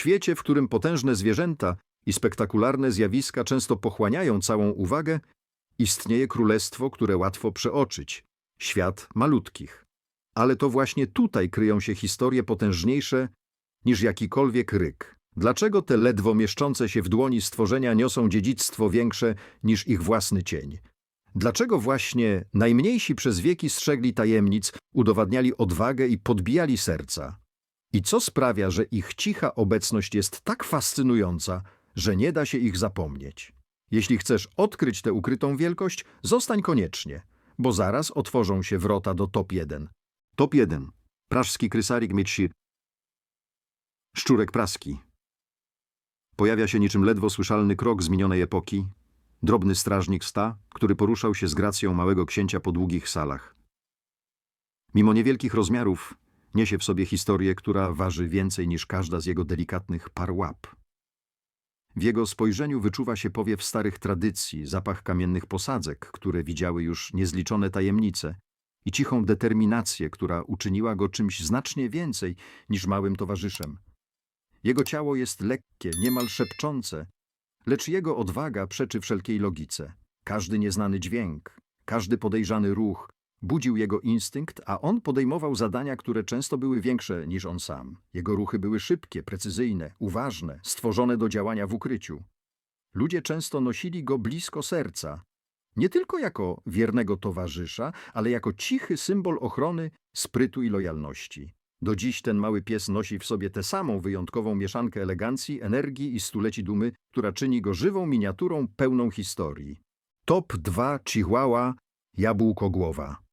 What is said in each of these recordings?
świecie, w którym potężne zwierzęta i spektakularne zjawiska często pochłaniają całą uwagę, istnieje królestwo, które łatwo przeoczyć świat malutkich. Ale to właśnie tutaj kryją się historie potężniejsze niż jakikolwiek ryk. Dlaczego te ledwo mieszczące się w dłoni stworzenia niosą dziedzictwo większe niż ich własny cień? Dlaczego właśnie najmniejsi przez wieki strzegli tajemnic, udowadniali odwagę i podbijali serca? I co sprawia, że ich cicha obecność jest tak fascynująca, że nie da się ich zapomnieć? Jeśli chcesz odkryć tę ukrytą wielkość, zostań koniecznie, bo zaraz otworzą się wrota do top 1. Top 1. Praszski krysarik Mitshir. Szczurek praski. Pojawia się niczym ledwo słyszalny krok z minionej epoki, drobny strażnik sta, który poruszał się z gracją małego księcia po długich salach. Mimo niewielkich rozmiarów, niesie w sobie historię, która waży więcej niż każda z jego delikatnych par łap. W jego spojrzeniu wyczuwa się powiew starych tradycji, zapach kamiennych posadzek, które widziały już niezliczone tajemnice i cichą determinację, która uczyniła go czymś znacznie więcej niż małym towarzyszem. Jego ciało jest lekkie, niemal szepczące, lecz jego odwaga przeczy wszelkiej logice. Każdy nieznany dźwięk, każdy podejrzany ruch budził jego instynkt, a on podejmował zadania, które często były większe niż on sam. Jego ruchy były szybkie, precyzyjne, uważne, stworzone do działania w ukryciu. Ludzie często nosili go blisko serca, nie tylko jako wiernego towarzysza, ale jako cichy symbol ochrony, sprytu i lojalności. Do dziś ten mały pies nosi w sobie tę samą wyjątkową mieszankę elegancji, energii i stuleci dumy, która czyni go żywą miniaturą pełną historii. Top 2 Chihuahua Jabłkogłowa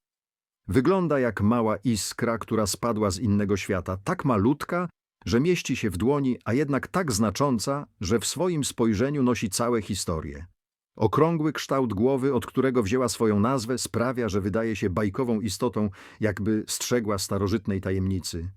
Wygląda jak mała iskra, która spadła z innego świata, tak malutka, że mieści się w dłoni, a jednak tak znacząca, że w swoim spojrzeniu nosi całe historie. Okrągły kształt głowy, od którego wzięła swoją nazwę, sprawia, że wydaje się bajkową istotą, jakby strzegła starożytnej tajemnicy.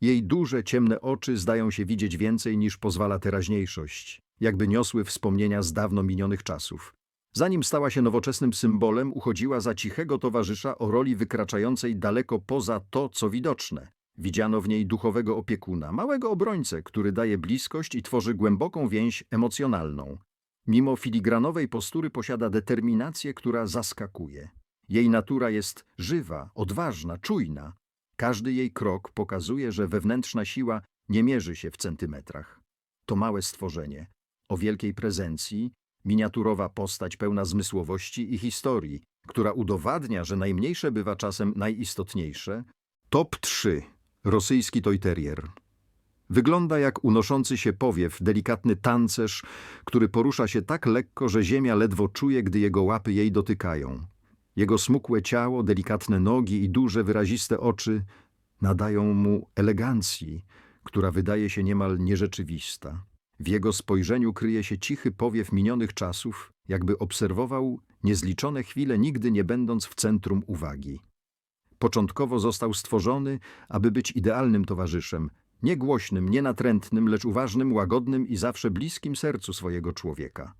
Jej duże, ciemne oczy zdają się widzieć więcej niż pozwala teraźniejszość, jakby niosły wspomnienia z dawno minionych czasów. Zanim stała się nowoczesnym symbolem, uchodziła za cichego towarzysza o roli wykraczającej daleko poza to, co widoczne. Widziano w niej duchowego opiekuna, małego obrońcę, który daje bliskość i tworzy głęboką więź emocjonalną. Mimo filigranowej postury posiada determinację, która zaskakuje. Jej natura jest żywa, odważna, czujna. Każdy jej krok pokazuje, że wewnętrzna siła nie mierzy się w centymetrach. To małe stworzenie, o wielkiej prezencji, miniaturowa postać pełna zmysłowości i historii, która udowadnia, że najmniejsze bywa czasem najistotniejsze. Top 3. Rosyjski Toy Terrier. Wygląda jak unoszący się powiew, delikatny tancerz, który porusza się tak lekko, że ziemia ledwo czuje, gdy jego łapy jej dotykają. Jego smukłe ciało, delikatne nogi i duże, wyraziste oczy nadają mu elegancji, która wydaje się niemal nierzeczywista. W jego spojrzeniu kryje się cichy powiew minionych czasów, jakby obserwował niezliczone chwile, nigdy nie będąc w centrum uwagi. Początkowo został stworzony, aby być idealnym towarzyszem, nie głośnym, nie natrętnym, lecz uważnym, łagodnym i zawsze bliskim sercu swojego człowieka.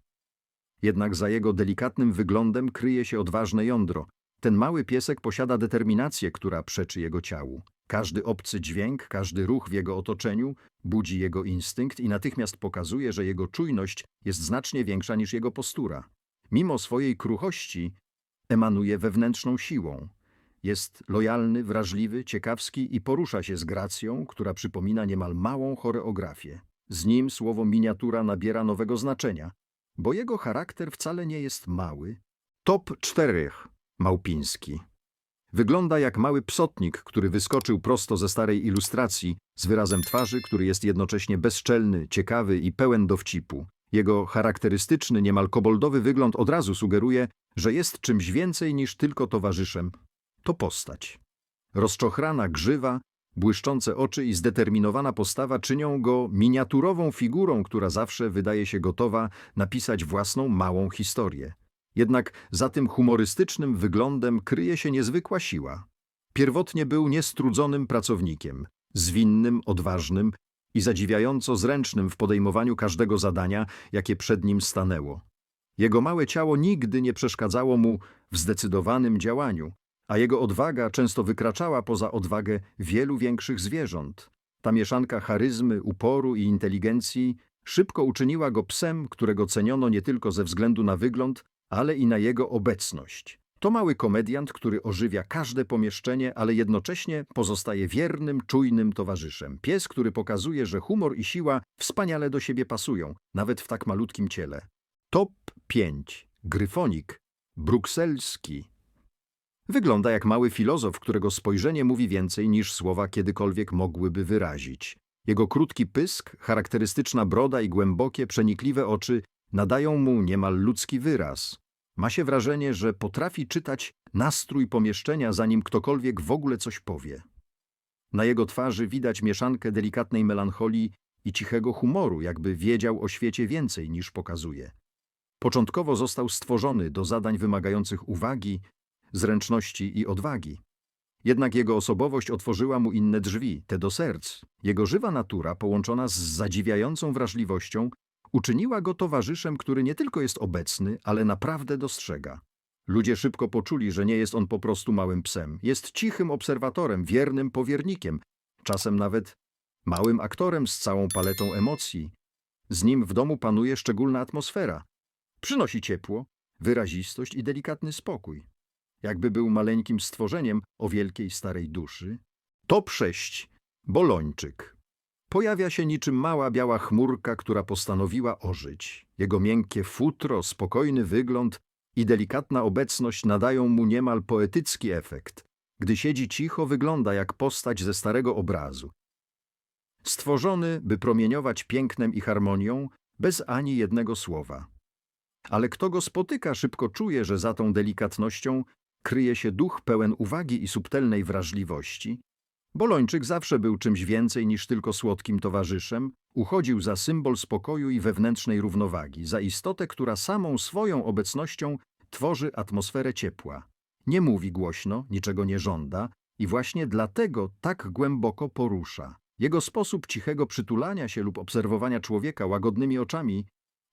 Jednak za jego delikatnym wyglądem kryje się odważne jądro. Ten mały piesek posiada determinację, która przeczy jego ciału. Każdy obcy dźwięk, każdy ruch w jego otoczeniu budzi jego instynkt i natychmiast pokazuje, że jego czujność jest znacznie większa niż jego postura. Mimo swojej kruchości emanuje wewnętrzną siłą. Jest lojalny, wrażliwy, ciekawski i porusza się z gracją, która przypomina niemal małą choreografię. Z nim słowo miniatura nabiera nowego znaczenia, bo jego charakter wcale nie jest mały. Top 4. Małpiński. Wygląda jak mały psotnik, który wyskoczył prosto ze starej ilustracji, z wyrazem twarzy, który jest jednocześnie bezczelny, ciekawy i pełen dowcipu. Jego charakterystyczny, niemal koboldowy wygląd od razu sugeruje, że jest czymś więcej niż tylko towarzyszem. To postać. Rozczochrana grzywa, błyszczące oczy i zdeterminowana postawa czynią go miniaturową figurą, która zawsze wydaje się gotowa napisać własną małą historię. Jednak za tym humorystycznym wyglądem kryje się niezwykła siła. Pierwotnie był niestrudzonym pracownikiem, zwinnym, odważnym i zadziwiająco zręcznym w podejmowaniu każdego zadania, jakie przed nim stanęło. Jego małe ciało nigdy nie przeszkadzało mu w zdecydowanym działaniu, a jego odwaga często wykraczała poza odwagę wielu większych zwierząt. Ta mieszanka charyzmy, uporu i inteligencji szybko uczyniła go psem, którego ceniono nie tylko ze względu na wygląd, ale i na jego obecność. To mały komediant, który ożywia każde pomieszczenie, ale jednocześnie pozostaje wiernym, czujnym towarzyszem. Pies, który pokazuje, że humor i siła wspaniale do siebie pasują, nawet w tak malutkim ciele. Top 5. Gryfonik. Brukselski. Wygląda jak mały filozof, którego spojrzenie mówi więcej niż słowa kiedykolwiek mogłyby wyrazić. Jego krótki pysk, charakterystyczna broda i głębokie, przenikliwe oczy nadają mu niemal ludzki wyraz. Ma się wrażenie, że potrafi czytać nastrój pomieszczenia, zanim ktokolwiek w ogóle coś powie. Na jego twarzy widać mieszankę delikatnej melancholii i cichego humoru, jakby wiedział o świecie więcej niż pokazuje. Początkowo został stworzony do zadań wymagających uwagi, zręczności i odwagi. Jednak jego osobowość otworzyła mu inne drzwi, te do serc. Jego żywa natura, połączona z zadziwiającą wrażliwością, uczyniła go towarzyszem, który nie tylko jest obecny, ale naprawdę dostrzega. Ludzie szybko poczuli, że nie jest on po prostu małym psem. Jest cichym obserwatorem, wiernym powiernikiem, czasem nawet małym aktorem z całą paletą emocji. Z nim w domu panuje szczególna atmosfera. Przynosi ciepło, wyrazistość i delikatny spokój. Jakby był maleńkim stworzeniem o wielkiej starej duszy. Top 6. Bolończyk. Pojawia się niczym mała biała chmurka, która postanowiła ożyć. Jego miękkie futro, spokojny wygląd i delikatna obecność nadają mu niemal poetycki efekt. Gdy siedzi cicho, wygląda jak postać ze starego obrazu. Stworzony, by promieniować pięknem i harmonią, bez ani jednego słowa. Ale kto go spotyka, szybko czuje, że za tą delikatnością kryje się duch pełen uwagi i subtelnej wrażliwości. Bolończyk zawsze był czymś więcej niż tylko słodkim towarzyszem, uchodził za symbol spokoju i wewnętrznej równowagi, za istotę, która samą swoją obecnością tworzy atmosferę ciepła. Nie mówi głośno, niczego nie żąda i właśnie dlatego tak głęboko porusza. Jego sposób cichego przytulania się lub obserwowania człowieka łagodnymi oczami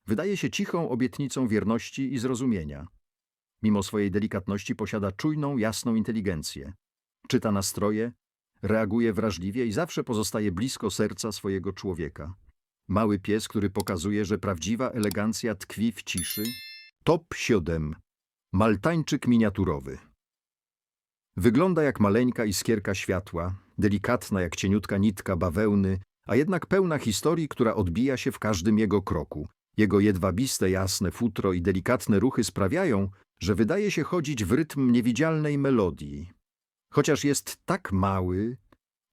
wydaje się cichą obietnicą wierności i zrozumienia. Mimo swojej delikatności posiada czujną, jasną inteligencję. Czyta nastroje, reaguje wrażliwie i zawsze pozostaje blisko serca swojego człowieka. Mały pies, który pokazuje, że prawdziwa elegancja tkwi w ciszy. Top 7. Maltańczyk miniaturowy. Wygląda jak maleńka iskierka światła, delikatna jak cieniutka nitka bawełny, a jednak pełna historii, która odbija się w każdym jego kroku. Jego jedwabiste, jasne futro i delikatne ruchy sprawiają, że wydaje się chodzić w rytm niewidzialnej melodii. Chociaż jest tak mały,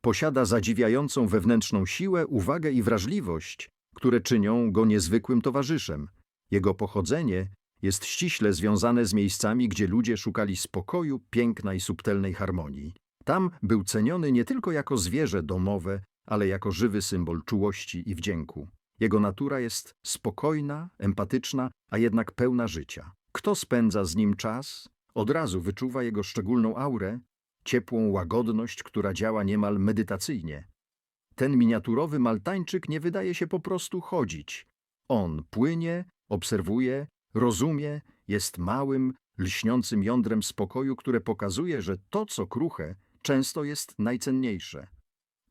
posiada zadziwiającą wewnętrzną siłę, uwagę i wrażliwość, które czynią go niezwykłym towarzyszem. Jego pochodzenie jest ściśle związane z miejscami, gdzie ludzie szukali spokoju, piękna i subtelnej harmonii. Tam był ceniony nie tylko jako zwierzę domowe, ale jako żywy symbol czułości i wdzięku. Jego natura jest spokojna, empatyczna, a jednak pełna życia. Kto spędza z nim czas, od razu wyczuwa jego szczególną aurę, ciepłą łagodność, która działa niemal medytacyjnie. Ten miniaturowy Maltańczyk nie wydaje się po prostu chodzić. On płynie, obserwuje, rozumie, jest małym, lśniącym jądrem spokoju, które pokazuje, że to, co kruche, często jest najcenniejsze.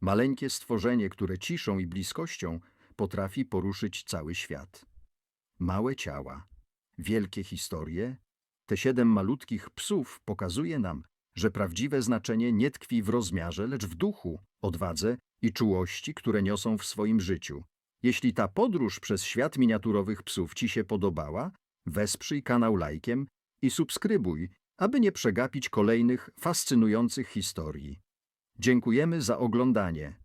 Maleńkie stworzenie, które ciszą i bliskością potrafi poruszyć cały świat. Małe ciała, wielkie historie, te siedem malutkich psów pokazuje nam, że prawdziwe znaczenie nie tkwi w rozmiarze, lecz w duchu, odwadze i czułości, które niosą w swoim życiu. Jeśli ta podróż przez świat miniaturowych psów Ci się podobała, wesprzyj kanał lajkiem i subskrybuj, aby nie przegapić kolejnych fascynujących historii. Dziękujemy za oglądanie.